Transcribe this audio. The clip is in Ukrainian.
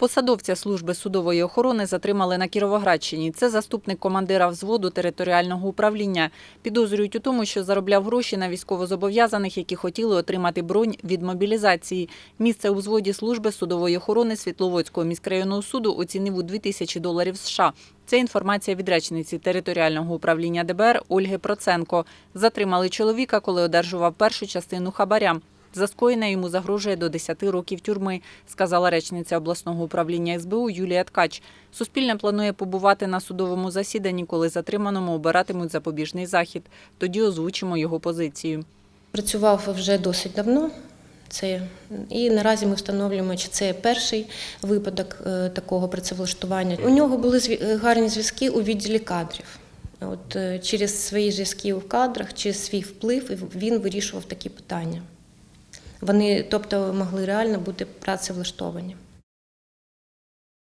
Посадовця служби судової охорони затримали на Кіровоградщині. Це заступник командира взводу територіального управління. Підозрюють у тому, що заробляв гроші на військовозобов'язаних, які хотіли отримати бронь від мобілізації. Місце у взводі служби судової охорони Світловодського міськрайонного суду оцінив у 2000 доларів США. Це інформація від речниці територіального управління ДБР Ольги Проценко. Затримали чоловіка, коли одержував першу частину хабаря. За скоєне йому загрожує до 10 років тюрми, сказала речниця обласного управління СБУ Юлія Ткач. Суспільне планує побувати на судовому засіданні, коли затриманому обиратимуть запобіжний захід. Тоді озвучимо його позицію. Працював вже досить давно. Це і наразі ми встановлюємо, чи це перший випадок е, такого працевлаштування. У нього були е, гарні зв'язки у відділі кадрів. От е, через свої зв'язки в кадрах, через свій вплив він вирішував такі питання. Вони, тобто, могли реально бути працевлаштовані.